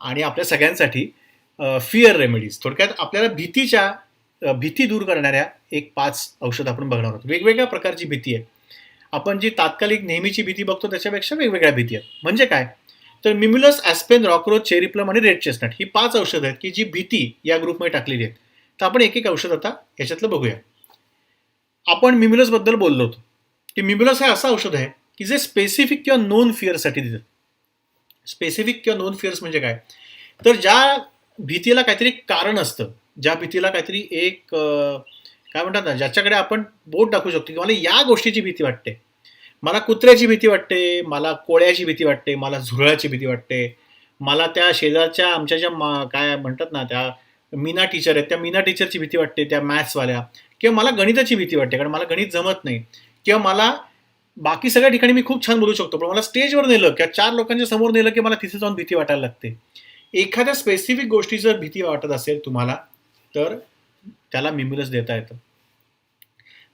आणि आपल्या सगळ्यांसाठी फिअर रेमेडीज थोडक्यात आपल्याला भीतीच्या भीती दूर करणाऱ्या एक पाच औषधं आपण बघणार आहोत. वेगवेगळ्या प्रकारची भीती आहे आपण जी तात्कालिक नेहमीची भीती बघतो त्याच्यापेक्षा वेगवेगळ्या भीती आहेत. म्हणजे काय? तर मिम्युलस ॲस्पेन रॉकरोच चेरीप्लम आणि रेड चेस्टनट ही पाच औषधं आहेत की जी भीती या ग्रुपमध्ये टाकलेली आहेत. तर आपण एक एक औषध आता याच्यातलं बघूया. आपण मिम्युलसबद्दल बोललो होतो. की मिम्युलस हे असं औषध आहे की जे स्पेसिफिक किंवा नोन फिअरसाठी देतात. स्पेसिफिक किंवा नोन फिअर्स म्हणजे काय? तर ज्या भीतीला काहीतरी कारण असतं ज्या भीतीला काहीतरी एक काय म्हणतात ना ज्याच्याकडे आपण बोट दाखवू शकतो की मला या गोष्टीची भीती वाटते. मला कुत्र्याची भीती वाटते मला कोळ्याची भीती वाटते मला झुरळाची भीती वाटते मला त्या शेजारच्या आमच्या ज्या मा काय म्हणतात ना त्या मीना टीचर आहेत त्या मीना टीचरची भीती वाटते त्या मॅथ्सवाल्या किंवा मला गणिताची भीती वाटते कारण मला गणित जमत नाही. किंवा मला बाकी सगळ्या ठिकाणी मी खूप छान बोलू शकतो पण मला स्टेजवर नेलं किंवा चार लोकांच्या समोर नेलं की मला तिथे जाऊन भीती वाटायला लागते. एखाद्या स्पेसिफिक गोष्टी जर भीती वाटत असेल तुम्हाला तर त्याला मिम्युलस देता येतं.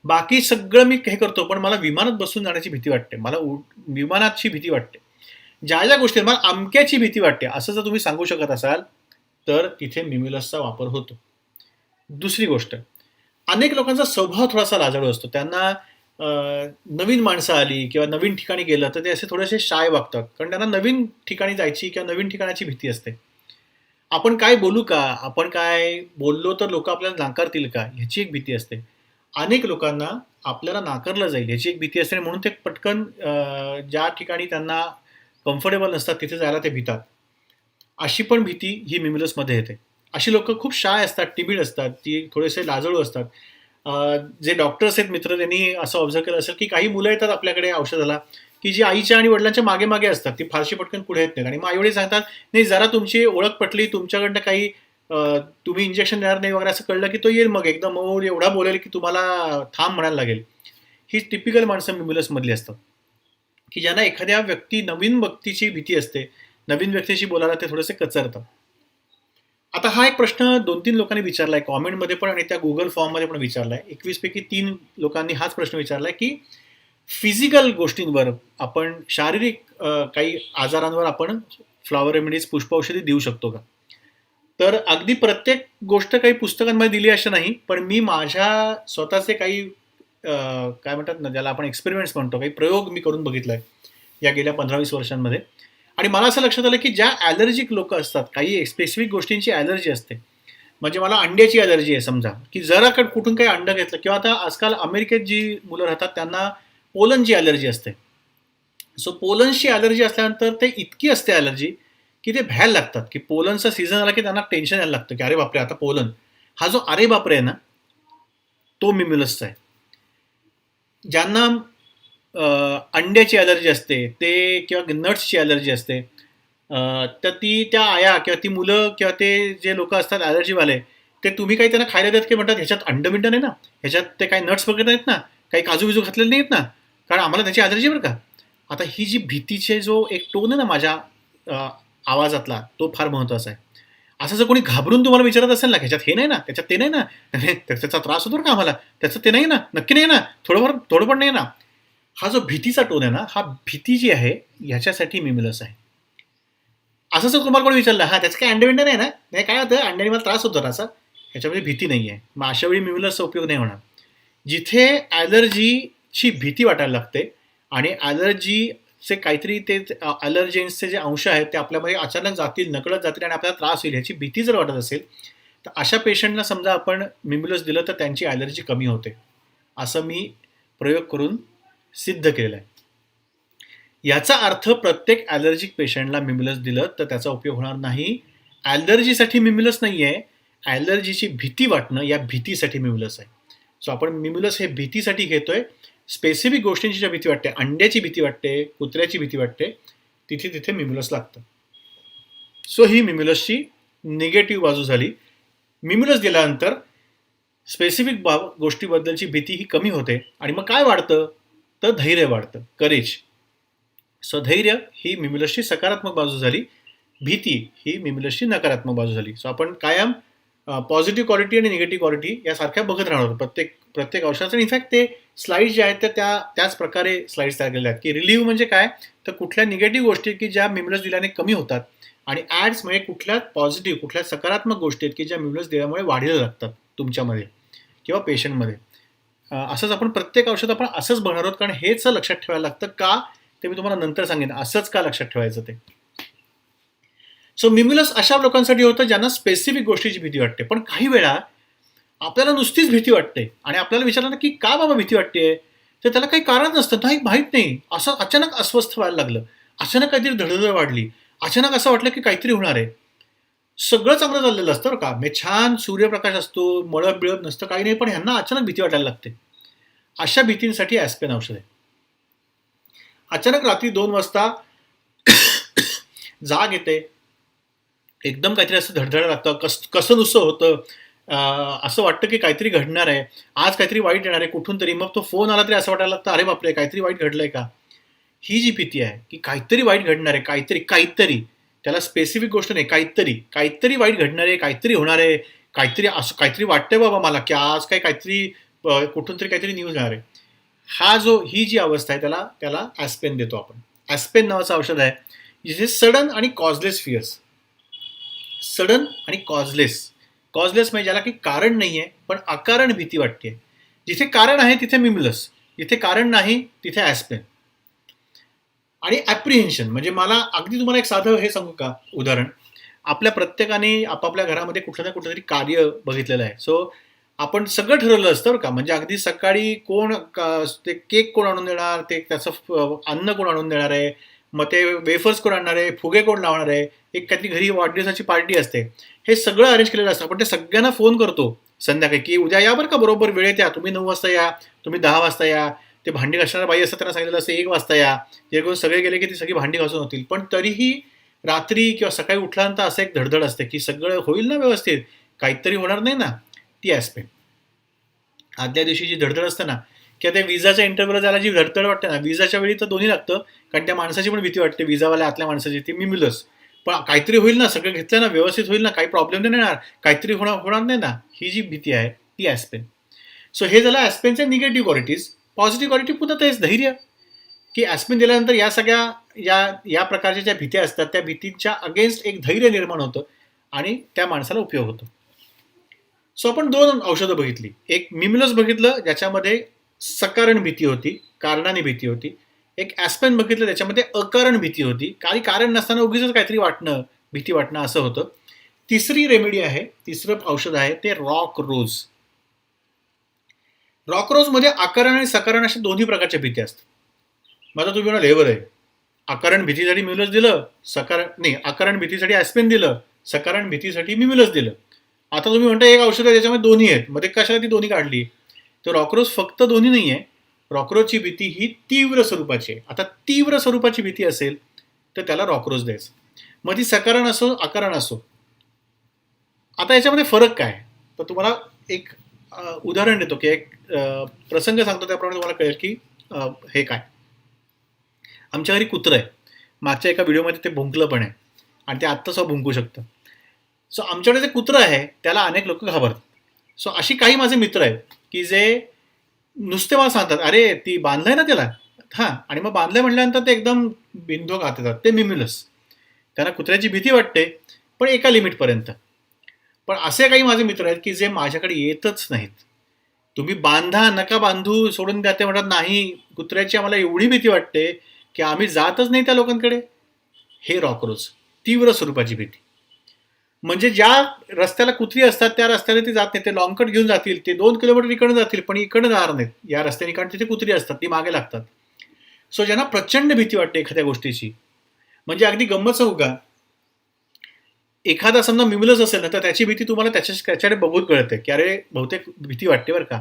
बाकी सगळं मी हे करतो पण मला विमानात बसून जाण्याची भीती वाटते. मला विमानाची भीती वाटते. ज्या ज्या गोष्टी मला अमक्याची भीती वाटते. असं जर तुम्ही सांगू शकत असाल तर तिथे मिम्युलसचा वापर होतो. दुसरी गोष्ट अनेक लोकांचा स्वभाव थोडासा लाजाळू असतो. त्यांना नवीन माणसं आली किंवा नवीन ठिकाणी गेलं तर ते असे थोडेसे शाय वागतात. कारण त्यांना नवीन ठिकाणी जायची किंवा नवीन ठिकाणाची भीती असते. आपण काय बोलू का? आपण काय बोललो तर लोक आपल्याला नाकारतील का? ह्याची एक भीती असते. अनेक लोकांना आपल्याला नाकारलं जाईल ह्याची एक भीती असते. म्हणून ते पटकन ज्या ठिकाणी त्यांना कम्फर्टेबल नसतात तिथे जायला ते भीतात. अशी पण भीती ही मिमिलसमध्ये येते. अशी लोक खूप शाय असतात टिबीड असतात ती थोडेसे लाजळू असतात. जे डॉक्टर्स आहेत मित्र त्यांनी असं ऑब्झर्व केलं असेल की काही मुलं येतात आपल्याकडे औषधाला की जी आईच्या आणि वडिलांच्या मागे मागे असतात. ती फारशी पटकन पुढे येत नाहीत. आणि मग आईवडील सांगतात नाही जरा तुमची ओळख पटली तुमच्याकडनं काही तुम्ही इंजेक्शन देणार नाही वगैरे असं कळलं की तो येईल मग. एकदम मग एवढा बोलेल की तुम्हाला थांब म्हणायला लागेल. ही टिपिकल माणसं मिम्युलसमधली असतात. की ज्यांना एखाद्या व्यक्ती नवीन व्यक्तीची भीती असते नवीन व्यक्तीशी बोलायला ते थोडेसे कचरतात. आता हा एक प्रश्न दोन तीन लोकांनी विचारलाय कॉमेंटमध्ये पण आणि त्या गुगल फॉर्ममध्ये पण विचारलाय. एकवीस पैकी तीन लोकांनी हाच प्रश्न विचारलाय की फिजिकल गोष्टींवर आपण शारीरिक काही आजारांवर आपण फ्लॉवर रेमेडीज पुष्पौषधी देऊ शकतो का? तर अगदी प्रत्येक गोष्ट काही पुस्तकांमध्ये दिली अशी नाही पण मी माझ्या स्वतःचे काही काय म्हणतात ना ज्याला आपण एक्सपेरिमेंट्स म्हणतो काही प्रयोग मी करून बघितलाय या गेल्या पंधरा वीस वर्षांमध्ये. आणि मला असं लक्षात आलं की ज्या ॲलर्जिक लोक असतात काही स्पेसिफिक गोष्टींची ॲलर्जी असते. म्हणजे मला अंड्याची ॲलर्जी आहे समजा की जरा कट कुठून काही अंडं घेतलं किंवा आता आजकाल अमेरिकेत जी मुलं राहतात त्यांना पोलनची ॲलर्जी असते. सो पोलन्सची ॲलर्जी असल्यानंतर ते इतकी असते ॲलर्जी की ते भ्यायला लागतात की पोलनचा सीझन आला की त्यांना टेन्शन यायला लागतं की अरे बापरे आता पोलन. हा जो अरे बापरे आहे ना तो मिम्युलसचा आहे. ज्यांना अंड्याची ॲलर्जी असते ते किंवा नट्सची ॲलर्जी असते. तर ती त्या आया किंवा ती मुलं किंवा ते जे लोक असतात ॲलर्जीवाले ते तुम्ही काही त्यांना खायला देत की म्हणतात ह्याच्यात अंड बिंड नाही ना ह्याच्यात ते काही नट्स वगैरे नाहीत ना काही काजू बिजू घातलेले नाहीत ना कारण आम्हाला त्याची ॲलर्जी बरं का. आता ही जी भीतीचे जो एक टोन आहे ना माझ्या आवाजातला तो फार महत्त्वाचा आहे. असं जर कोणी घाबरून तुम्हाला विचारत असेल ना ह्याच्यात हे नाही ना त्याच्यात ते नाही ना त्याचा त्रास होतो का आम्हाला त्याचं ते नाही ना नक्की नाही ना थोडंफार थोडं पण नाही ना. हा जो भीतीचा टोन आहे ना हा भीती जी आहे ह्याच्यासाठी मिमिलस आहे. असं जर तुम्हाला कोणी विचारलं हा त्याचं काय अंडे नाही ना? नाही काय होतं? अंड्याने मला त्रास होतो असा. ह्याच्यामध्ये भीती नाही आहे मग अशा वेळी मिमिलसचा उपयोग नाही होणार. जिथे ॲलर्जीची भीती वाटायला लागते आणि ॲलर्जीचे काहीतरी ते ॲलर्जेन्सचे जे अंश आहेत ते आपल्यामध्ये अचानक जातील नकळत जातील आणि आपल्याला त्रास होईल ह्याची भीती जर वाटत असेल तर अशा पेशंटला समजा आपण मिम्युलस दिलं तर त्यांची ॲलर्जी कमी होते. असं मी प्रयोग करून सिद्ध केलेलं आहे. याचा अर्थ प्रत्येक ॲलर्जिक पेशंटला मिम्युलस दिलं तर त्याचा उपयोग होणार नाही. ॲलर्जीसाठी मिम्युलस नाही आहे ॲलर्जीची भीती वाटणं या भीतीसाठी मिम्युलस आहे. सो आपण मिम्युलस हे भीतीसाठी घेतोय. स्पेसिफिक गोष्टींची ज्या भीती वाटते अंड्याची भीती वाटते कुत्र्याची भीती वाटते तिथे तिथे मिम्युलस लागतं. सो ही मिम्युलसची निगेटिव्ह बाजू झाली. मिम्युलस दिल्यानंतर स्पेसिफिक बा गोष्टीबद्दलची भीती ही कमी होते. आणि मग काय वाढतं? तर धैर्य वाढतं. करेज सो धैर्य ही मिम्युलसची सकारात्मक बाजू झाली. भीती ही मिम्युलसची नकारात्मक बाजू झाली. सो आपण कायम पॉझिटिव्ह क्वालिटी आणि निगेटिव्ह क्वालिटी यासारख्या बघत राहणार प्रत्येक प्रत्येक औषधाचं इनफॅक्ट ते स्लाईड्स जे आहेत त्या त्या त्याच प्रकारे स्लाईड्स तयार केलेल्या आहेत. की रिलीव्ह म्हणजे काय? तर कुठल्या निगेटिव्ह गोष्टी की ज्या मिम्युलस दिल्याने कमी होतात. आणि ॲड्स म्हणजे कुठल्या पॉझिटिव्ह कुठल्या सकारात्मक गोष्टी आहेत की ज्या म्युलस दिल्यामुळे वाढीला लागतात तुमच्यामध्ये किंवा पेशंटमध्ये असंच आपण प्रत्येक औषध आपण असंच बघणार आहोत कारण हेच लक्षात ठेवायला लागतं का ते मी तुम्हाला नंतर सांगेन. असंच का लक्षात ठेवायचं ते? सो मिम्युलस अशा लोकांसाठी होतं ज्यांना स्पेसिफिक गोष्टीची भीती वाटते. पण काही वेळा आपल्याला नुसतीच भीती वाटते आणि आपल्याला विचारलं ना की का बाबा भीती वाटते? तर त्याला काही कारण नसतं. नाही माहीत नाही. असं अचानक अस्वस्थ व्हायला लागलं. अचानक काहीतरी धडधड वाढली. अचानक असं वाटलं की काहीतरी होणार आहे. सगळं चांगलं चाललेलं असतं बरं का. म्हणजे छान सूर्यप्रकाश असतो मळप बिळप नसतं काही नाही पण ह्यांना अचानक भीती वाटायला लागते. अशा भीतींसाठी ॲस्पेन औषध आहे अचानक रात्री दोन वाजता जाग येते. एकदम काहीतरी असं धडधड लागतं कस कसं नुसतं होतं? असं वाटतं की काहीतरी घडणार आहे. आज काहीतरी वाईट येणार आहे कुठून तरी. मग तो फोन आला तरी असं वाटायला लागतं अरे बापरे काहीतरी वाईट घडलंय का? ही जी भीती आहे की काहीतरी वाईट घडणार आहे काहीतरी काहीतरी. त्याला स्पेसिफिक गोष्ट नाही काहीतरी काहीतरी वाईट घडणार आहे काहीतरी होणार आहे काहीतरी असं काहीतरी वाटतंय बाबा मला की आज काय काहीतरी कुठून तरी काहीतरी न्यूज येणार आहे. हा जो ही जी अवस्था आहे त्याला त्याला ॲस्पेन देतो आपण. ॲस्पेन नावाचं औषध आहे जिथे सडन आणि कॉजलेस फिअर्स सडन आणि कॉजलेस कॉजलेस म्हणजे ज्याला की कारण नाही आहे पण अकारण भीती वाटते जिथे कारण आहे तिथे मिमलस जिथे कारण नाही तिथे ॲस्पेन आणि ॲप्रिहेन्शन म्हणजे मला अगदी तुम्हाला एक साधं हे सांगू का? उदाहरण. आपल्या प्रत्येकाने आपापल्या घरामध्ये कुठलं ना कुठलं तरी कार्य बघितलेलं आहे. सो आपण सगळं ठरवलं असतं बरं का? म्हणजे अगदी सकाळी कोण का- ते केक कोण आणून देणार? ते त्याचं अन्न कोण आणून देणार आहे? मग ते वेफर्स कोण आणणार आहे? फुगे कोण लावणार आहे? एक काहीतरी घरी वाढदिवसाची पार्टी असते. हे सगळं अरेंज केलेलं असतं. आपण ते सगळ्यांना फोन करतो संध्याकाळी की उद्या या बरं का? बरोबर वेळेत या तुम्ही नऊ वाजता या. तुम्ही दहा वाजता या. ते भांडी घासणाऱ्या बाई असतात त्यांना सांगितलं असं एक वाजता या. जेणेकरून सगळे गेले की ती सगळी भांडी घासून होतील. पण तरीही रात्री किंवा सकाळी उठल्यानंतर असं एक धडधड असते की सगळं होईल ना व्यवस्थित काहीतरी होणार नाही ना ती ॲस्पेक्ट आदल्या दिवशी जी धडधड असते ना किंवा त्या विजाच्या इंटरव्ह्यूला जायला जी धडधड वाटते ना विजाच्या वेळी तर दोन्ही लागतं कारण त्या माणसाची पण भीती वाटते विजावाल्या आतल्या माणसाची ती मी मिळच पण काहीतरी होईल ना सगळं घेतलं ना व्यवस्थित होईल ना काही प्रॉब्लेम नाही येणार काहीतरी होणार होणार नाही ना ही जी भीती आहे ती ॲस्पेन सो हे झालं ॲस्पेनच्या निगेटिव्ह क्वालिटीज पॉझिटिव्ह क्वालिटी पुन्हा तेच धैर्य. की ॲस्पिन दिल्यानंतर या सगळ्या या या प्रकारच्या ज्या भीत्या असतात त्या भीतींच्या अगेन्स्ट एक धैर्य निर्माण होतं आणि त्या माणसाला उपयोग होतो. सो आपण दोन औषधं बघितली. एक मिमलस बघितलं ज्याच्यामध्ये सकारण भीती होती कारणाने भीती होती. एक ॲस्पेन बघितलं त्याच्यामध्ये अकारण भीती होती. काही कारण नसताना उगीच काहीतरी वाटणं भीती वाटणं असं होतं. तिसरी रेमेडी आहे तिसरं औषध आहे ते रॉक रोज. रॉक रोजमध्ये आकारण आणि सकारण अशा दोन्ही प्रकारच्या भीती असतात. मग आता तुम्ही म्हणाल लेवर आहे. आकारण भीतीसाठी मिमिलस दिलं सकारण नाही आकारण भीतीसाठी ॲस्पेन दिलं सकारण भीतीसाठी मी मिमिलस दिलं. आता तुम्ही म्हणता एक औषध आहे त्याच्यामध्ये दोन्ही आहेत. मध्ये कशाला ती दोन्ही काढली? तर रॉकरोज फक्त दोन्ही नाही आहे. रॉकरोजची भीती ही तीव्र स्वरूपाची आहे. आता तीव्र स्वरूपाची भीती असेल तर त्याला रॉकरोज द्यायचं. मग ती सकारण असो आकारण असो. आता याच्यामध्ये फरक काय? तर तुम्हाला एक उदाहरण देतो की एक प्रसंग सांगतो त्याप्रमाणे तुम्हाला कळेल की हे काय. आमच्या घरी कुत्रं आहे. मागच्या एका व्हिडिओमध्ये ते भुंकलं पण आहे. आणि ते आत्ताच भुंकू शकतं. सो आमच्याकडे जे कुत्रं आहे त्याला अनेक लोक घाबरतात. सो अशी काही माझे मित्र आहेत की जे नुसते मला सांगतात अरे ती बांधलंय ना त्याला? हां आणि मग बांधलंय म्हटल्यानंतर ते एकदम बिंदू घात येतात. ते मिम्युलस त्यांना कुत्र्याची भीती वाटते पण एका लिमिटपर्यंत पण असे काही माझे मित्र आहेत की जे माझ्याकडे येतच नाहीत. तुम्ही बांधा नका बांधू सोडून द्या ते म्हणतात नाही. कुत्र्याची आम्हाला एवढी भीती वाटते की आम्ही जातच नाही त्या लोकांकडे. हे रॉकरोज तीव्र स्वरूपाची भीती. म्हणजे ज्या रस्त्याला कुत्री असतात त्या रस्त्याने ते जात नाही ते लॉंगकट घेऊन जातील. ते दोन किलोमीटर इकडे जातील पण इकडे जाणार नाहीत. या रस्त्याने कारण तिथे कुत्री असतात ती मागे लागतात. सो ज्यांना प्रचंड भीती वाटते एखाद्या गोष्टीची म्हणजे अगदी गंमत सांगू का? एखादा समजा मिमुलस असेल ना तर त्याची भीती तुम्हाला त्याच्या त्याच्याकडे बघून कळते की अरे बहुतेक भीती वाटते बरं का.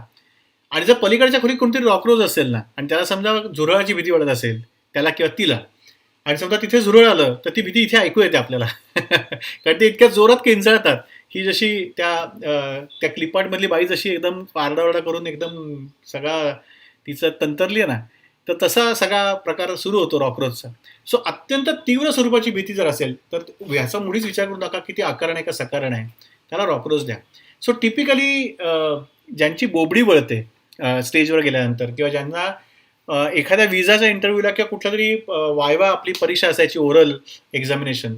आणि जर पलीकडच्या खोलीत कोणतरी रॉकरोज असेल ना आणि त्याला समजा झुरळाची भीती वाटत असेल त्याला किंवा तिला आणि समजा तिथे झुरळ आलं तर ती भीती इथे ऐकू येते आपल्याला. कारण ते इतक्या जोरात किंचाळतात ही जशी त्या त्या क्लिपार्टमधली बाई जशी एकदम पारडावरडा करून एकदम सगळा तिचं तंतरली आहे ना तर तसा सगळा प्रकार सुरू होतो रॉकरोजचा सो अत्यंत तीव्र स्वरूपाची भीती जर असेल तर ह्याचा मुळीच विचार करू नका की ती आकारण आहे का सकारण आहे. त्याला रॉकरोज द्या. सो टिपिकली ज्यांची बोबडी वळते स्टेजवर गेल्यानंतर किंवा ज्यांना एखाद्या विजाच्या इंटरव्ह्यूला किंवा कुठल्या तरी वायवा आपली परीक्षा असायची ओरल एक्झामिनेशन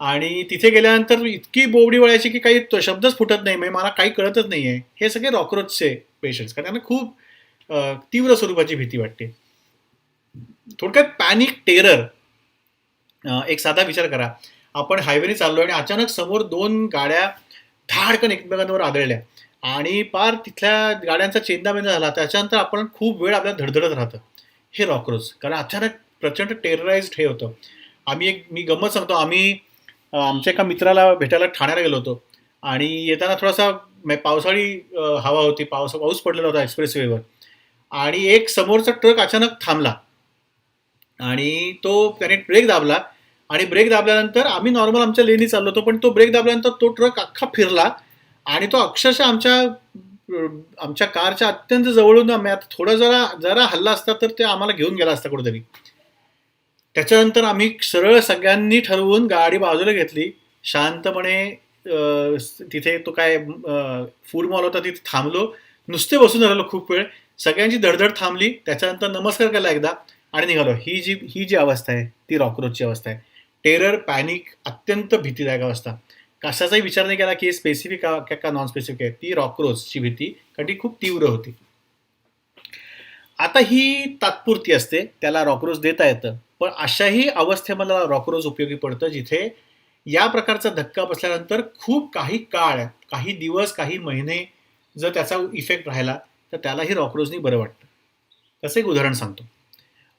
आणि तिथे गेल्यानंतर इतकी बोबडी वळायची की काही शब्दच फुटत नाही म्हणजे मला काही कळतच नाही आहे हे सगळे रॉकरोचचे पेशंट्स कारण त्यांना खूप तीव्र स्वरूपाची भीती वाटते. थोडक्यात पॅनिक टेरर एक साधा विचार करा. आपण हायवेने चाललो आणि अचानक समोर दोन गाड्या धाडकन एकमेकांवर आदळल्या. आणि पार तिथल्या गाड्यांचा चेंदाबेंदा झाला. त्याच्यानंतर आपण खूप वेळ आपल्याला धडधडत राहतं. हे रॉकरोज कारण अचानक प्रचंड टेरराइज्ड हे होतं. आम्ही एक मी गंमत सांगतो. आम्ही आमच्या एका मित्राला भेटायला ठाण्याला गेलो होतो. आणि येताना थोडासा पावसाळी हवा होती. पावसा पाऊस पडलेला होता एक्सप्रेसवेवर आणि एक समोरचा ट्रक अचानक थांबला. आणि तो त्याने ब्रेक दाबला. आणि ब्रेक दाबल्यानंतर आम्ही नॉर्मल आमच्या लेनी चाललो होतो पण तो ब्रेक दाबल्यानंतर तो ट्रक अख्खा फिरला. आणि तो अक्षरशः आमच्या आमच्या कारच्या अत्यंत जवळून आम्ही आता थोडा जरा जरा हल्ला असता तर ते आम्हाला घेऊन गेला असता कुठेतरी. त्याच्यानंतर आम्ही सरळ सगळ्यांनी ठरवून गाडी बाजूला घेतली. शांतपणे तिथे तो काय फूड मॉल होता तिथे थांबलो. नुसते बसून राहिलो खूप वेळ. सगळ्यांची धडधड थांबली. त्याच्यानंतर नमस्कार केला एकदा. आणि निघालो. ही जी ही जी अवस्था आहे ती रॉकरोजची अवस्था आहे. टेरर पॅनिक अत्यंत भीतीदायक अवस्था. कशाचाही विचार नाही केला की हे स्पेसिफिक का का नॉन स्पेसिफिक आहे. ती रॉकरोजची भीती कारण ती खूप तीव्र होती. आता ही तात्पुरती असते त्याला रॉकरोज देता येतं. पण अशाही अवस्थेमधला रॉकरोज उपयोगी पडतं जिथे या प्रकारचा धक्का बसल्यानंतर खूप काही काळ काही दिवस काही महिने जर त्याचा इफेक्ट राहिला तर त्यालाही रॉकरोजनी बरं वाटतं. तसं एक उदाहरण सांगतो.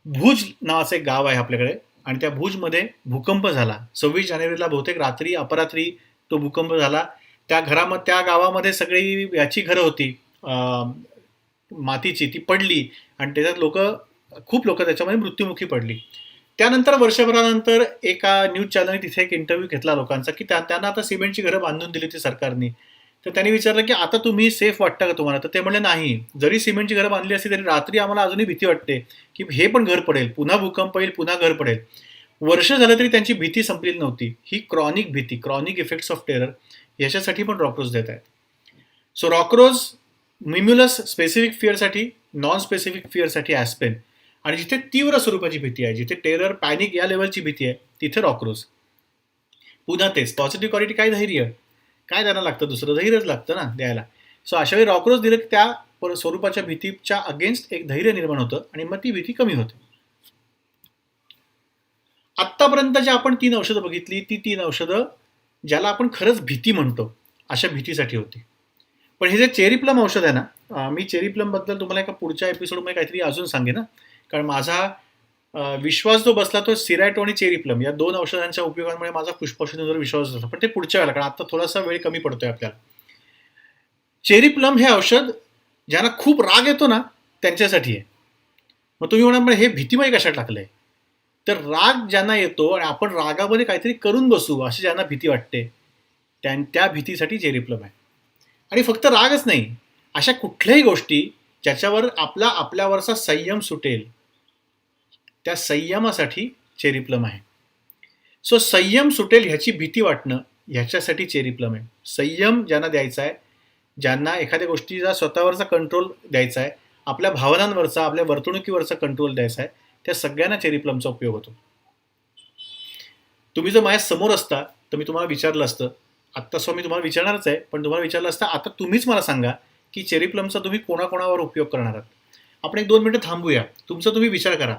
भुज नावाचं एक गाव आहे आपल्याकडे. आणि त्या भुजमध्ये भूकंप झाला. सव्वीस जानेवारीला बहुतेक रात्री अपरात्री तो भूकंप झाला. त्या घरामध्ये त्या गावामध्ये सगळी याची घरं होती. मातीची ती पडली. आणि त्याच्यात लोक खूप लोक त्याच्यामध्ये मृत्युमुखी पडली. त्यानंतर वर्षभरानंतर एका न्यूज चॅनलने तिथे एक इंटरव्ह्यू घेतला लोकांचा की त्या- त्यांना आता सिमेंटची घरं बांधून दिली होती सरकारने. तर त्यांनी विचारलं की आता तुम्ही सेफ वाटता का तुम्हाला? तर ते म्हणले नाही. जरी सिमेंटची घरं बांधली असली तरी रात्री आम्हाला अजूनही भीती वाटते की हे पण घर पडेल. पुन्हा भूकंप येईल पुन्हा घर पडेल. वर्ष झालं तरी त्यांची भीती संपलेली नव्हती. ही क्रॉनिक भीती क्रॉनिक इफेक्ट्स ऑफ टेरर याच्यासाठी पण रॉक्रोज देत आहेत. So rock rose mimulus specific फिअरसाठी non specific फिअरसाठी ॲस्पेन आणि जिथे तीव्र स्वरूपाची भीती आहे जिथे टेरर पॅनिक या लेवलची भीती आहे तिथे रॉक्रोज पुन्हा तेच पॉझिटिव्ह क्वालिटी काय धैर्य? काय त्यांना लागतं? दुसरं धैर्यच लागतं ना द्यायला. सो अशा वेळी रॉकरोज दिलं की त्या स्वरूपाच्या भीतीच्या अगेन्स्ट एक धैर्य निर्माण होतं आणि मग ती भीती कमी होते. आत्तापर्यंत जे आपण तीन औषधं बघितली ती तीन औषधं ज्याला आपण खरंच भीती म्हणतो अशा भीतीसाठी होती. पण हे जे चेरीप्लम औषध आहे ना मी चेरीप्लमबद्दल बद्दल तुम्हाला एका पुढच्या एपिसोडमध्ये काहीतरी अजून सांगेन ना कारण माझा विश्वास जो बसला तो सिरॅटो आणि चेरीप्लम या दोन औषधांच्या उपयोगांमुळे माझा पुष्पौषधांवर विश्वास असतो पण ते पुढच्या वेळेला कारण आता थोडासा वेळ कमी पडतोय आपल्याला. चेरीप्लम हे औषध ज्यांना खूप राग येतो ना त्यांच्यासाठी आहे. मग तुम्ही म्हणा हे भीतीमय कशात टाकलंय? तर राग ज्यांना येतो आणि आपण रागामध्ये काहीतरी करून बसू अशी ज्यांना भीती वाटते त्यां त्या भीतीसाठी चेरीप्लम आहे. आणि फक्त रागच नाही अशा कुठल्याही गोष्टी ज्याच्यावर आपला आपल्यावरचा संयम सुटेल त्या संयमासाठी चेरीप्लम आहे. सो संयम सुटेल ह्याची भीती वाटणं ह्याच्यासाठी चेरीप्लम आहे. संयम ज्यांना द्यायचा आहे ज्यांना एखाद्या गोष्टीचा स्वतःवरचा कंट्रोल द्यायचा आहे आपल्या भावनांवरचा आपल्या वर्तणुकीवरचा कंट्रोल द्यायचा आहे त्या सगळ्यांना चेरीप्लमचा उपयोग होतो. तुम्ही जर माझ्यासमोर असता तर मी तुम्हाला विचारलं असतं. आत्ता सो मी तुम्हाला विचारणारच आहे पण तुम्हाला विचारलं असतं आता तुम्हीच मला सांगा की चेरीप्लमचा तुम्ही कोणाकोणावर उपयोग करणार आहात? आपण एक दोन मिनटं थांबूया. तुमचा तुम्ही विचार करा.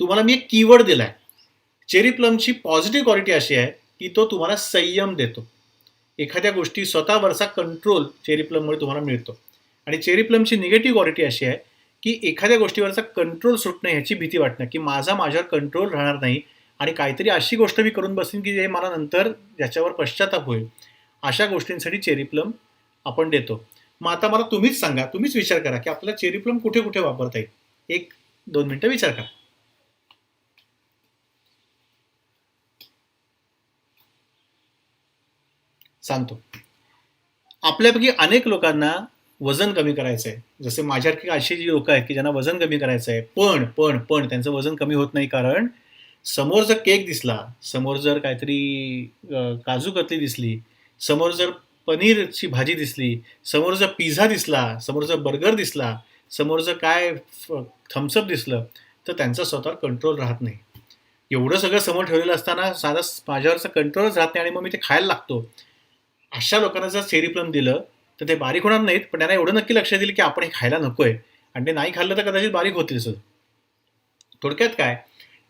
तुम्हाला मी एक कीवर्ड दिला आहे चेरी प्लमची पॉझिटिव्ह क्वालिटी अशी आहे की तो तुम्हाला संयम देतो. एखाद्या गोष्टी स्वतःवरचा कंट्रोल चेरी प्लममुळे तुम्हाला मिळतो. आणि चेरी प्लमची निगेटिव्ह क्वालिटी अशी आहे की एखाद्या गोष्टीवरचा कंट्रोल सुटणं ह्याची भीती वाटणं की माझा माझ्यावर कंट्रोल राहणार नाही आणि काहीतरी अशी गोष्ट मी करून बसेन की जे मला नंतर ज्याच्यावर पश्चाताप होईल. अशा गोष्टींसाठी चेरी प्लम आपण देतो. मग आता मला तुम्हीच सांगा तुम्हीच विचार करा की आपल्याला चेरी प्लम कुठे कुठे वापरता येईल? एक दोन मिनटं विचार करा. सांगतो. आपल्यापैकी अनेक लोकांना वजन कमी करायचं आहे जसे माझ्यासारखी अशी जी लोक आहेत की ज्यांना वजन कमी करायचं आहे पण पण पण त्यांचं वजन कमी होत नाही कारण समोर जर केक दिसला समोर जर काहीतरी काजू कतली दिसली समोर जर पनीरची भाजी दिसली समोर जर पिझ्झा दिसला समोर जर बर्गर दिसला समोर जर काय थम्सअप दिसलं तर त्यांचा स्वतःवर कंट्रोल राहत नाही. एवढं सगळं समोर ठेवलेलं असताना साधा माझ्यावरचा कंट्रोलच राहत नाही आणि मग मी ते खायला लागतो. अशा लोकांना जर सेरीप्लम दिलं तर ते बारीक होणार नाहीत पण त्यांना एवढं नक्की लक्षात येईल की आपण हे खायला नकोय. आणि ते नाही खाल्लं तर कदाचित बारीक होतील सर. थोडक्यात काय?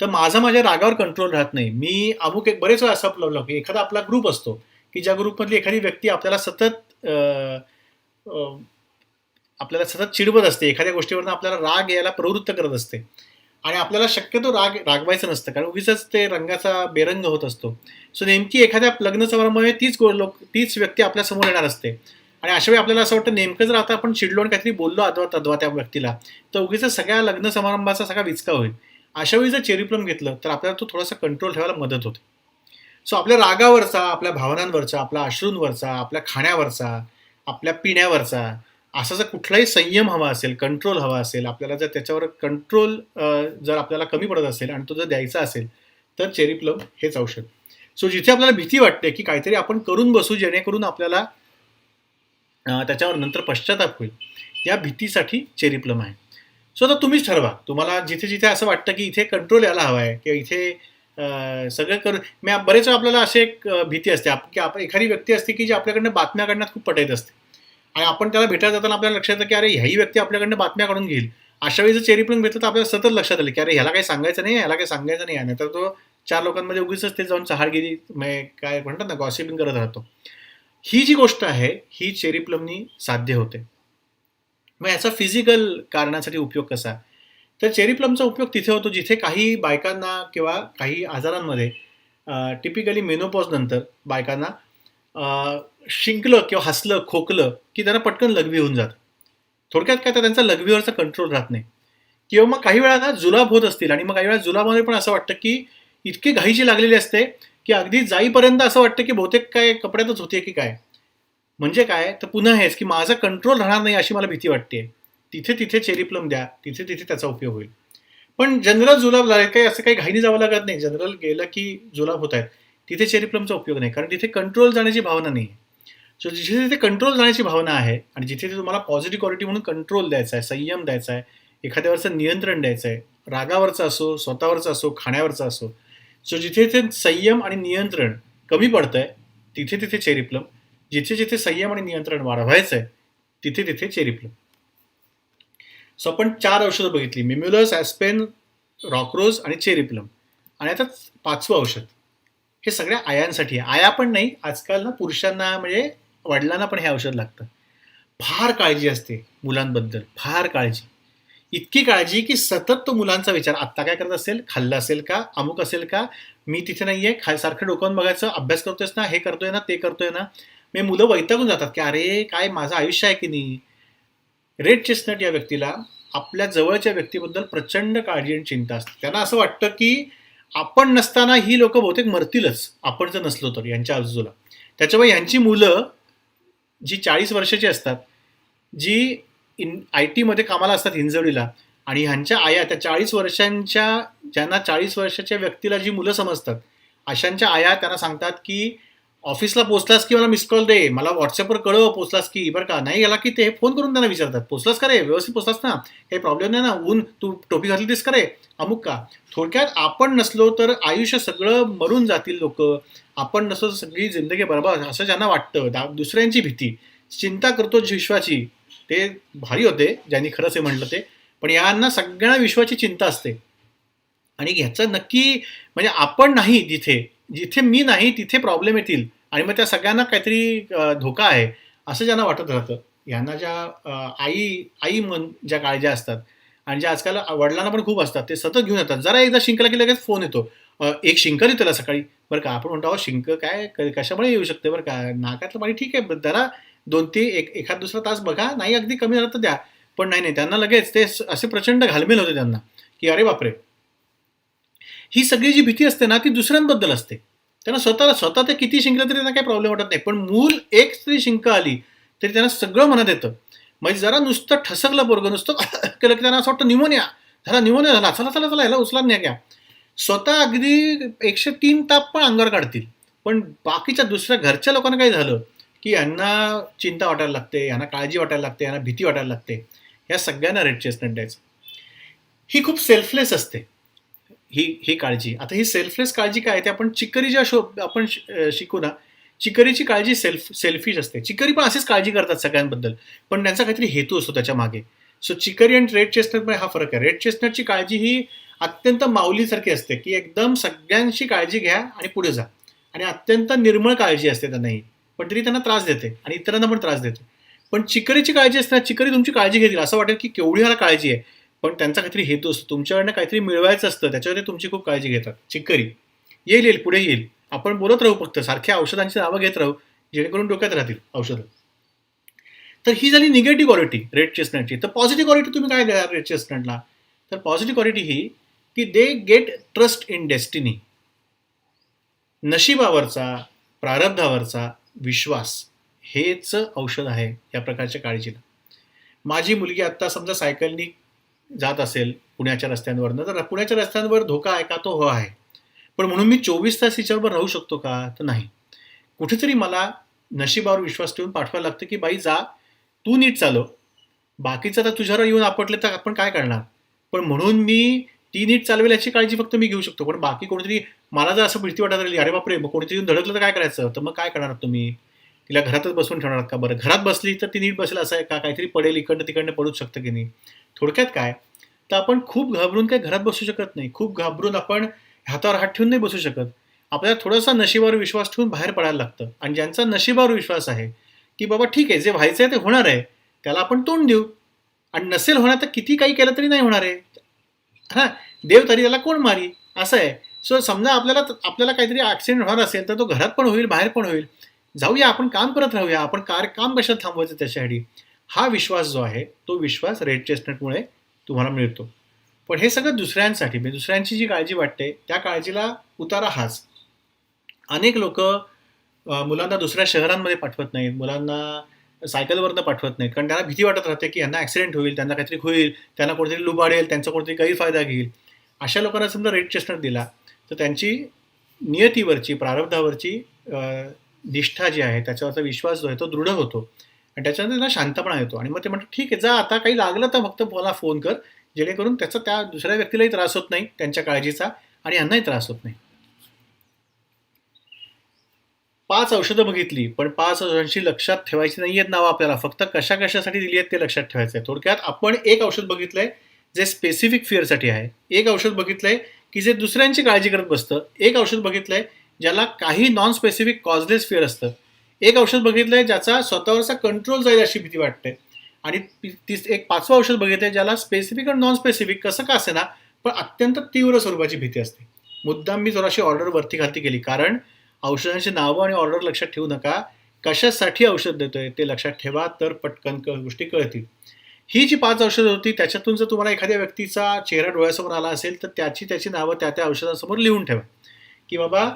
तर माझा माझ्या रागावर कंट्रोल राहत नाही. मी अमुक एक बरेच वेळा असा आपलं की एखादा आपला ग्रुप असतो की ज्या ग्रुपमधली एखादी व्यक्ती आपल्याला सतत आपल्याला सतत चिडवत असते. एखाद्या गोष्टीवरनं आपल्याला राग यायला प्रवृत्त करत असते. आणि आपल्याला शक्यतो राग रागवायचं नसतं. कारण उगीच ते रंगाचा बेरंग होत असतो. सो नेमकी एखाद्या लग्न समारंभामध्ये तीच गो लोक तीच व्यक्ती आपल्यासमोर येणार असते. आणि अशा वेळी आपल्याला असं वाटतं नेमकं जर आता आपण चिडलो आणि काहीतरी बोललो अथवा तद्वा त्या व्यक्तीला तर उगीच सगळ्या लग्न समारंभाचा सगळा विचका होईल. अशा वेळी जर चेरीप्लम घेतलं तर आपल्याला तो थोडासा कंट्रोल ठेवायला मदत होते. सो आपल्या रागावरचा आपल्या भावनांवरचा आपल्या अश्रूंवरचा आपल्या खाण्यावरचा आपल्या पिण्यावरचा असा जर कुठलाही संयम हवा असेल कंट्रोल हवा असेल आपल्याला जर त्याच्यावर कंट्रोल जर आपल्याला कमी पडत असेल आणि तो जर द्यायचा असेल तर चेरी प्लम हेच औषध. सो जिथे आपल्याला भीती वाटते की काहीतरी आपण करून बसू जेणेकरून आपल्याला त्याच्यावर नंतर पश्चाताप होईल या भीतीसाठी चेरी प्लम आहे. सो आता तुम्हीच ठरवा. तुम्हाला जिथे जिथे असं वाटतं की इथे कंट्रोल यायला हवा आहे किंवा इथे सगळं करून मी बरेच वेळा आपल्याला अशी एक भीती असते आप- की आपण एखादी व्यक्ती असते की जी आपल्याकडनं बातम्या काढण्यात खूप पटायत असते. आणि आपण त्याला भेटायला जाताना आपल्याला लक्षात येतं की अरे ह्याही व्यक्ती आपल्याकडनं बातम्या काढून घेईल. अशा वेळी जर चेरी प्लम भेटलं तर आपल्याला सतत लक्षात आलं की अरे ह्याला काही सांगायचं नाही ह्याला काही सांगायचं नाही. आहे तर तो चार लोकांमध्ये उगीच ते जाऊन चहाडगिरी म्हणजे काय म्हणतात ना गॉसिपिंग करत राहतो. ही जी गोष्ट आहे ही चेरी प्लमनी साध्य होते. मग याचा फिजिकल कारणासाठी उपयोग कसा? तर चेरी प्लमचा उपयोग तिथे होतो जिथे काही बायकांना किंवा काही आजारांमध्ये टिपिकली मेनोपॉज नंतर बायकांना शिंकलं किंवा हसलं खोकलं की त्यांना पटकन लघवी होऊन जातं. थोडक्यात काय तर त्यांचा लघवीवरचा कंट्रोल राहत नाही. किंवा मग काही वेळा ना जुलाब होत असतील आणि मग काही वेळा जुलाबामध्ये पण असं वाटतं की इतकी घाईची लागलेली असते की अगदी जाईपर्यंत असं वाटतं की बहुतेक काय कपड्यातच होते की काय. म्हणजे काय? तर पुन्हा हेच की माझा कंट्रोल राहणार नाही अशी मला भीती वाटते. तिथे तिथे चेरीप्लम द्या तिथे तिथे त्याचा उपयोग होईल. पण जनरल जुलाब झाले काही असं काही घाईने जावं लागत नाही. जनरल गेलं की जुलाब होत आहेत. तिथे चेरीप्लमचा उपयोग नाही कारण तिथे कंट्रोल जाण्याची भावना नाही सो जिथे तिथे कंट्रोल जाण्याची भावना आहे आणि जिथे ते तुम्हाला पॉझिटिव्ह क्वालिटी म्हणून कंट्रोल द्यायचा आहे संयम द्यायचा आहे एखाद्यावरचं नियंत्रण द्यायचं आहे रागावरचं असो स्वतःवरचं असो खाण्यावरचं असो. सो जिथे ते संयम आणि नियंत्रण कमी पडतं आहे तिथे तिथे चेरीप्लम. जिथे जिथे संयम आणि नियंत्रण वाढवायचं आहे तिथे तिथे चेरीप्लम. सो आपण चार औषधं बघितली. मिम्युलस ॲस्पेन रॉक्रोज आणि चेरीप्लम. आणि आता पाचवं औषध. हे सगळ्या आयांसाठी आहे. आया पण नाही आजकाल ना पुरुषांना म्हणजे वडिलांना पण हे औषध लागतं. फार काळजी असते मुलांबद्दल फार काळजी. इतकी काळजी की सतत तो मुलांचा विचार आत्ता काय करत असेल? खाल्लं असेल का? अमुक असेल का? मी तिथे नाही आहे खा सारखं डोकावून बघायचं अभ्यास करतोयस ना हे करतोय ना ते करतोय ना. मी मुलं वैतागून जातात की अरे काय माझं आयुष्य आहे की नाही? रेड चेस्टनट या व्यक्तीला आपल्या जवळच्या व्यक्तीबद्दल प्रचंड काळजी आणि चिंता असते. त्यांना असं वाटतं की आपण नसताना ही लोक बहुतेक मरतीलच आपण जर नसलो तर यांच्या आजूबाजूला. त्याच्यामुळे यांची मुलं जी चाळीस वर्षाची असतात जी इन आय टीमध्ये कामाला असतात हिंजवडीला आणि ह्यांच्या आया त्या चाळीस वर्षांच्या ज्यांना चाळीस वर्षाच्या व्यक्तीला जी मुलं समजतात अशांच्या आया त्यांना सांगतात की ऑफिसला पोचलास की मला मिस कॉल दे? मला व्हॉट्सअपवर कळव पोचलास की बरं का? नाही गेला की ते फोन करून त्यांना विचारतात. पोचलास का रे? व्यवस्थित पोचलास ना? काही प्रॉब्लेम नाही ना? ऊन तू टोपी घातली तीस का रे? अमुक का? थोडक्यात आपण नसलो तर आयुष्य सगळं मरून जातील लोक. आपण नसलो तर सगळी जिंदगी बरोबर असं ज्यांना वाटतं दा- दुसऱ्यांची भीती. चिंता करतो विश्वाची. ते भारी होते ज्यांनी खरंच हे म्हटलं ते. पण यांना सगळ्यांना विश्वाची चिंता असते. आणि ह्याचं नक्की म्हणजे आपण नाही जिथे जिथे मी नाही तिथे प्रॉब्लेम येतील. आणि मग त्या सगळ्यांना काहीतरी धोका आहे असं ज्यांना वाटत राहतं. यांना ज्या आई आई मन ज्या काळज्या असतात आणि ज्या आजकाल वडिलांना पण खूप असतात ते सतत घेऊन येतात. जरा एकदा शिंकला की लगेच फोन येतो. एक शिंक येतो त्याला सकाळी. बरं का आपण म्हणतो अहो शिंक काय? कशामुळे येऊ शकते? बरं का नाकातलं पाणी ठीक आहे जरा दोन ते एक एखाद दुसरा तास बघा. नाही अगदी कमी झालं तर द्या. पण नाही नाही त्यांना लगेच ते असे प्रचंड घालमेल होते त्यांना की अरे बापरे ही सगळी जी भीती असते ना ती दुसऱ्यांबद्दल असते. त्यांना स्वतःला स्वतः ते किती शिंकलं तरी त्यांना काही प्रॉब्लेम वाटत नाही. पण मूल एक तरी शिंक आली तरी त्यांना सगळं मनात येतं. म्हणजे जरा नुसतं ठसकलं पोरगं नुसतं केलं की त्यांना असं वाटतं निमोनिया झाला निमोनिया झाला चला चला चला ह्याला उचला नाही घ्या स्वतः अगदी एकशे तीन ताप पण अंगावर काढतील. पण बाकीच्या दुसऱ्या घरच्या लोकांना काही झालं की यांना चिंता वाटायला लागते यांना काळजी वाटायला लागते यांना भीती वाटायला लागते. या सगळ्यांना रेड चेस्टनट द्यायचं ही खूप सेल्फलेस असते. ही ही काळजी. आता ही सेल्फलेस काळजी काय आहे? ते आपण चिकरी ज्या शो आपण श- शिकू ना चिकरीची काळजी सेल्फ सेल्फिश असते. चिकरी पण अशीच काळजी करतात सगळ्यांबद्दल. पण त्यांचा काहीतरी हेतू असतो त्याच्यामागे. सो चिकरी आणि रेड चेस्टनटमध्ये हा फरक आहे. रेड चेस्टनटची काळजी ही अत्यंत माऊलीसारखी असते की एकदम सगळ्यांची काळजी घ्या आणि पुढे जा. आणि अत्यंत निर्मळ काळजी असते त्यांनाही पण तरी त्यांना त्रास देते आणि इतरांना पण त्रास देते. पण चिकरीची काळजी असते चिकरी तुमची काळजी घेतील असं वाटेल की केवढी ह्याला काळजी आहे. पण त्यांचा काहीतरी हेतू असतो. तुमच्याकडनं काहीतरी मिळवायचं असतं. त्याच्यावर तुमची खूप काळजी घेतात. चिक्करी. येईल येईल पुढे येईल. आपण बोलत राहू फक्त. सारख्या औषधांची नावं घेत राहू जेणेकरून डोक्यात राहतील औषधं. तर ही झाली निगेटिव्ह क्वालिटी रेड चेस्टनटची तर पॉझिटिव्ह क्वालिटी तुम्ही काय द्या रेड चेस्टनटला तर पॉझिटिव्ह क्वालिटी ही की they get trust in destiny नशिबावरचा प्रारब्धावरचा विश्वास हेच औषध आहे या प्रकारच्या काळजीला. माझी मुलगी आत्ता समजा सायकलनी जात असेल पुण्याच्या रस्त्यांवरनं तर पुण्याच्या रस्त्यांवर धोका आहे का? तो हो आहे. पण म्हणून मी चोवीस तास हिच्यावर राहू शकतो का? तर नाही. कुठेतरी मला नशिबावर विश्वास ठेवून पाठवायला लागतं की बाई जा. तू नीट चालव. बाकीचं तर तुझ्यावर येऊन आपटले तर आपण काय करणार? पण म्हणून मी ती नीट चालवेल याची काळजी फक्त मी घेऊ शकतो. पण बाकी कोणीतरी मला जर असं भीती वाटत राहिली अरे बापरे! मग कोणीतरी येऊन धडकलं तर काय करायचं? तर मग काय करणार तुम्ही? तिला घरातच बसून ठेवणार का बरं? घरात बसली तर ती नीट बसेल असं आहे का? काहीतरी पडेल इकडनं तिकडनं पडूच शकतं की नाही? थोडक्यात काय? तर आपण खूप घाबरून काय घरात बसू शकत नाही. खूप घाबरून आपण हातावर हात ठेवून नाही बसू शकत. आपल्याला थोडासा नशिबावर विश्वास ठेवून बाहेर पडायला लागतं. आणि ज्यांचा नशिबावर विश्वास आहे की बाबा ठीक आहे जे व्हायचं आहे ते होणार आहे त्याला आपण तोंड देऊ. आणि नसेल होणार तर किती काही केलं तरी नाही होणार आहे. हां देव तरी त्याला कोण मारी? असं आहे. सो समजा आपल्याला आपल्याला काहीतरी ॲक्सिडेंट होणार असेल तर तो घरात पण होईल बाहेर पण होईल. जाऊया आपण काम करत राहूया आपण कार काम कशात थांबवायचं त्याच्यासाठी? हा विश्वास जो आहे तो विश्वास रेड चेस्टनटमुळे तुम्हाला मिळतो. पण हे सगळं दुसऱ्यांसाठी म्हणजे दुसऱ्यांची जी काळजी वाटते त्या काळजीला उतारा हाच. अनेक लोक मुलांना दुसऱ्या शहरांमध्ये पाठवत नाहीत मुलांना सायकलवरनं पाठवत नाहीत कारण त्यांना भीती वाटत राहते की यांना ॲक्सिडेंट होईल त्यांना काहीतरी होईल त्यांना कोणतरी लुबाडेल त्यांचा कोणतरी गैरफायदा घेईल. अशा लोकांना समजा रेड चेस्टनट दिला तर त्यांची नियतीवरची प्रारब्धावरची निष्ठा जी आहे त्याच्यावरचा विश्वास जो आहे तो दृढ होतो. आणि त्याच्यानंतर त्याला शांतपणा येतो. आणि मग ते म्हणतात ठीक आहे जा आता काही लागलं तर फक्त मला फोन कर. जेणेकरून त्याचा त्या दुसऱ्या व्यक्तीलाही त्रास होत नाही त्यांच्या काळजीचा आणि यांनाही त्रास होत नाही. पाच औषधं बघितली पण पाच औषधांची लक्षात ठेवायची नाही आहेत नावं आपल्याला. फक्त कशा कशासाठी दिली आहेत ते लक्षात ठेवायचं आहे. थोडक्यात आपण एक औषध बघितलंय जे स्पेसिफिक फिअरसाठी आहे. एक औषध बघितलंय की जे दुसऱ्यांची काळजी करत बसतं. एक औषध बघितलंय ज्याला काही नॉन स्पेसिफिक कॉजलेस फिअर असतं. एक औषध बघितलंय ज्याचा स्वतःवरचा कंट्रोल जाईल अशी भीती वाटते. आणि तीस एक पाचवं औषध बघितलंय ज्याला स्पेसिफिक आणि नॉन स्पेसिफिक कसं का असे ना पण अत्यंत तीव्र स्वरूपाची भीती असते. मुद्दाम मी जराशी ऑर्डर वरती खालती केली कारण औषधांची नावं आणि ऑर्डर लक्षात ठेवू नका. कशासाठी औषध देतोय ते लक्षात ठेवा तर पटकन क- गोष्टी कळतील. ही जी पाच औषधं होती त्याच्यातून जर तुम्हाला एखाद्या व्यक्तीचा चेहरा डोळ्यासमोर आला असेल तर त्याची त्याची नावं त्या त्या औषधांसमोर लिहून ठेवा. की बाबा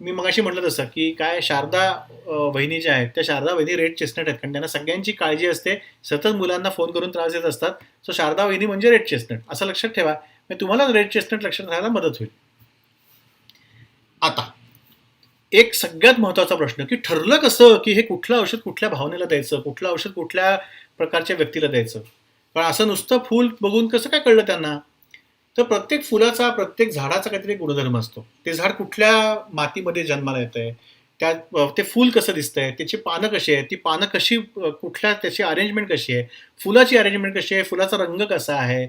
मी मगाशी म्हटलं तसं की काय शारदा वहिनी ज्या आहेत त्या शारदा वहिनी रेड चेस्टनट आहेत. कारण त्यांना सगळ्यांची काळजी असते सतत मुलांना फोन करून त्रास देत असतात. सो शारदा वहिनी म्हणजे रेड चेस्टनट. असं लक्षात ठेवा. म्हणजे तुम्हाला रेड चेस्टनट लक्षात राहायला मदत होईल. आता एक सगळ्यात महत्त्वाचा प्रश्न की ठरलं कसं की हे कुठलं औषध कुठल्या भावनेला द्यायचं? कुठलं औषध कुठल्या प्रकारच्या व्यक्तीला द्यायचं? पण असं नुसतं फूल बघून कसं काय कळलं त्यांना? तर प्रत्येक फुलाचा प्रत्येक झाडाचा काहीतरी गुणधर्म असतो. ते झाड कुठल्या मातीमध्ये जन्माला येतं आहे त्यात ते फूल कसं दिसतंय त्याची पानं कशी आहे ती पानं कशी कुठल्या त्याची अरेंजमेंट कशी आहे फुलाची अरेंजमेंट कशी आहे फुलाचा रंग कसा आहे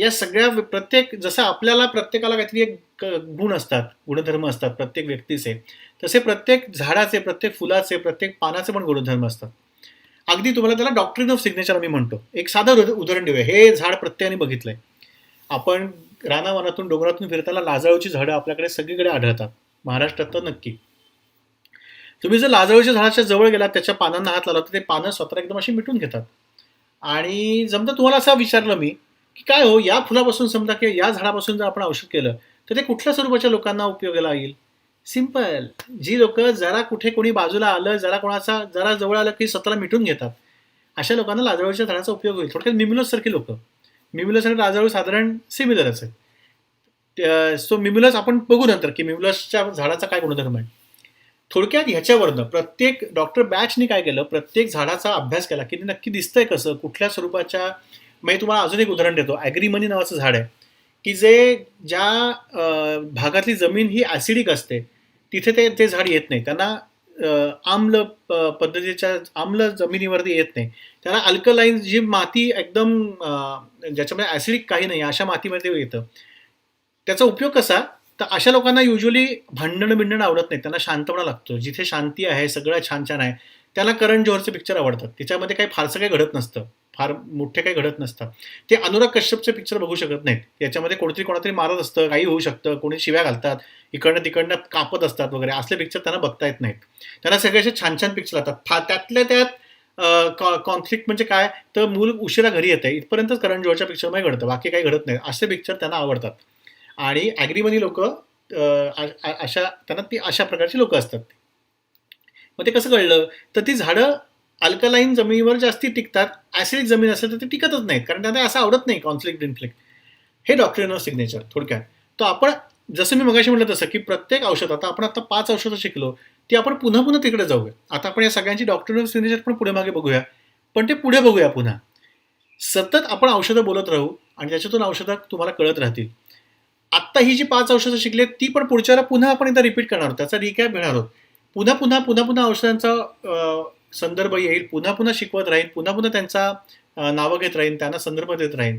या सगळ्या प्रत्येक जसं आपल्याला प्रत्येकाला काहीतरी एक गुण असतात गुणधर्म असतात प्रत्येक व्यक्तीचे तसे प्रत्येक झाडाचे प्रत्येक फुलाचे प्रत्येक पानाचे पण गुणधर्म असतात. अगदी तुम्हाला त्याला डॉक्टरीन ऑफ सिग्नेचर आम्ही म्हणतो. एक साधं उदाहरण देऊया. हे झाड प्रत्येकाने बघितलंय. आपण रानावनातून डोंगरातून फिरताना लाजाळूची झाडं आपल्याकडे सगळीकडे आढळतात. महाराष्ट्रात तर नक्की. तुम्ही जर लाजाळूच्या झाडाच्या जवळ गेलात त्याच्या पानांना हात लावला तर ते पानं स्वतः एकदम अशी मिटून घेतात. आणि समजा तुम्हाला असं विचारलं मी की काय हो या फुलापासून समजा की या झाडापासून जर आपण औषध केलं तर ते कुठल्या स्वरूपाच्या लोकांना उपयोगाला येईल सिंपल जी लोक जरा कुठे कोणी बाजूला आलं जरा कोणाचा जरा जवळ आलं की स्वतःला मिटून घेतात. अशा लोकांना लाजाळूच्या झाडाचा उपयोग होईल. थोडक्यात मिम्युलस सारखी लोक. मिम्युलस आणि राजाळू साधारण सिमिलर असेल. सो मिम्युलस आपण बघू नंतर की मिम्युलसच्या झाडाचा काय गुणधर्म आहे. थोडक्यात ह्याच्यावरनं प्रत्येक डॉक्टर बॅचने काय केलं? प्रत्येक झाडाचा अभ्यास केला की ते नक्की दिसतंय कसं? कुठल्या स्वरूपाच्या म्हणजे तुम्हाला अजून एक उदाहरण देतो. ॲग्रीमनी नावाचं झाड आहे. की जे ज्या भागातली जमीन ही ॲसिडिक असते तिथे ते ते झाड येत नाही. त्यांना आम्ल प- पद्धतीच्या आम्ल जमिनीवरती येत नाही. त्याला अल्कलाईन जी माती एकदम ज्याच्यामध्ये ॲसिडिक काही नाही अशा मातीमध्ये येतं. त्याचा उपयोग कसा? तर अशा लोकांना युजली भांडण बिंडण आवडत नाही त्यांना शांतपणा लागतो. जिथे शांती आहे सगळं छान छान आहे त्याला करण जोहरचे पिक्चर आवडतात. त्याच्यामध्ये काही फारसं काही घडत नसतं. फार मोठे काही घडत नसतं ते अनुराग कश्यपचे पिक्चर बघू शकत नाहीत. याच्यामध्ये कोणतरी कोणातरी मारत असतं काही होऊ शकतं कोणी शिव्या घालतात इकडनं तिकडनं कापत असतात वगैरे. असले पिक्चर त्यांना बघता येत नाहीत. त्यांना सगळे असे छान छान पिक्चर लागतात फा त्यातल्या त्यात कॉन्फ्लिक्ट म्हणजे काय? तर मूल उशिरा घरी येतं इथपर्यंतच करण जोहरच्या पिक्चरमध्ये घडतं. बाकी काही घडत नाही. असे पिक्चर त्यांना आवडतात. आणि ॲग्रीमधली लोक अशा त्यांना ती अशा प्रकारची लोक असतात. मग ते कसं कळलं? तर ती झाडं अल्कलाईन जमिनीवर जास्ती टिकतात. ॲसिडिक जमीन असेल तर ते टिकतच नाहीत. कारण त्यांना असं आवडत नाही कॉन्फ्लिक्ट इन्फ्लिक्ट हे डॉक्टरीनल सिग्नेचर थोडक्यात. तर आपण जसं मी मगाशी म्हटलं तसं की प्रत्येक औषध आता आपण आता पाच औषधं शिकलो. ती आपण पुन्हा पुन्हा तिकडे जाऊया. आता आपण या सगळ्यांची डॉक्टरीनल सिग्नेचर पण पुढे मागे बघूया. पण ते पुढे बघूया पुन्हा. सतत आपण औषधं बोलत राहू आणि त्याच्यातून औषधं तुम्हाला कळत राहतील. आत्ता ही जी पाच औषधं शिकली आहेत, ती पण पुढच्या वेळेला पुन्हा आपण एकदा रिपीट करणार आहोत. त्याचा रिकॅप घेणार आहोत. पुन्हा पुन्हा पुन्हा पुन्हा औषधांचा संदर्भ येईल. पुन्हा पुन्हा शिकवत राहील पुन्हा पुन्हा त्यांचा नावं घेत राहील त्यांना संदर्भ देत राहील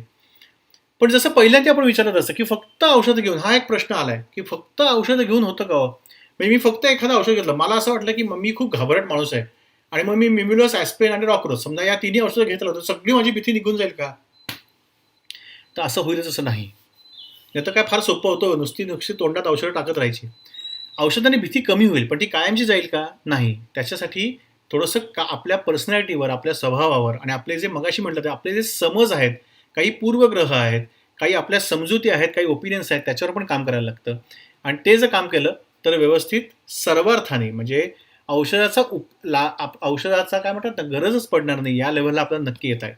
पण जसं पहिल्यांदा आपण विचारत असतं की फक्त औषधं घेऊन हा एक प्रश्न आलाय की फक्त औषधं घेऊन होतं का हो? म्हणजे मी फक्त एखादं औषध घेतलं. मला असं वाटलं की मग मी खूप घाबरट माणूस आहे. आणि मग मी मिम्युलस ॲस्पेन आणि रॉक्रोस समजा या तिन्ही औषधं घेतलं होतं सगळी माझी भीती निघून जाईल का? तर असं होईलच असं नाही. नाही तर काय फार सोपं होतं. नुसती नुसती तोंडात औषधं टाकत राहायची. औषधाने भीती कमी होईल पण ती कायमची जाईल का? नाही. त्याच्यासाठी थोडंसं का आपल्या पर्सनॅलिटीवर आपल्या स्वभावावर आणि आपले जे मगाशी म्हटलं ते आपले जे समज आहेत काही पूर्वग्रह आहेत काही आपल्या समजुती आहेत काही ओपिनियन्स आहेत त्याच्यावर पण काम करायला लागतं. आणि ते जर काम केलं तर व्यवस्थित सर्वार्थाने म्हणजे औषधाचा उप ला आप- औषधाचा काय म्हणतात ना गरजच पडणार नाही या लेवलला आपल्याला नक्की येत आहेत